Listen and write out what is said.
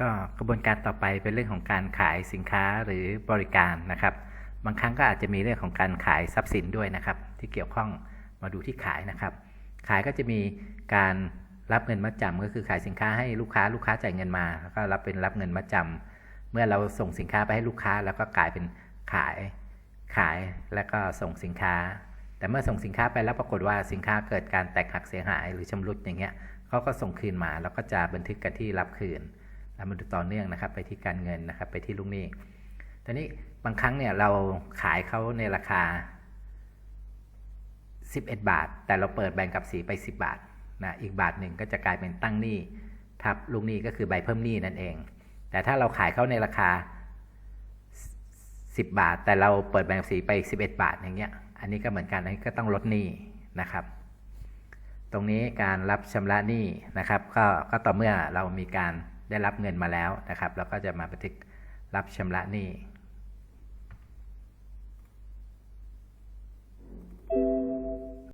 ก็กระบวนการต่อไปเป็นเรื่องของการขายสินค้าหรือบริการนะครับ บางครั้งก็อาจจะมีเรื่องของการขายทรัพย์สินด้วยนะครับ ที่เกี่ยวข้องมาดูที่ขายนะครับ ขายก็จะมีการรับเงินมัดจำก็คือขายสินค้าให้ลูกค้าลูกค้าจ่ายเงินมาแล้วก็รับเป็นรับเงินมัดจำเมื่อเราส่งสินค้าไปให้ลูกค้า แล้วก็กลายเป็นขายขายแล้วก็ส่งสินค้า แต่เมื่อส่งสินค้าไปแล้วปรากฏว่าสินค้าเกิดการแตกหักเสียหายหรือชำรุดอย่างเงี้ยเขาก็ส่งคืนมาแล้วก็จะบันทึกกันที่รับคืน แล้วมาดูต่อเนื่องนะครับ ไปที่การเงินนะครับ ไปที่ลูกหนี้ตอนนี้บางครั้งเนี่ยเราขายเขาในราคา 11 บาท แต่เราเปิดแบ่งกับสีไป 10 บาทนะอีกบาทหนึ่งก็จะกลายเป็นตั้งหนี้ทับลูกหนี้ก็คือใบเพิ่มหนี้นั่นเอง แต่ถ้าเราขายเขาในราคา 10 บาท แต่เราเปิดแบ่งกับสีไป 11 บาทอย่างเงี้ยอันนี้ก็เหมือนกันอันนี้ก็ต้องลดหนี้นะครับตรงนี้การรับชำระหนี้นะครับ ก็ก็ต่อเมื่อเรามีการ ได้รับเงินมาแล้วนะครับ แล้วก็จะมาบันทึกรับชำระหนี้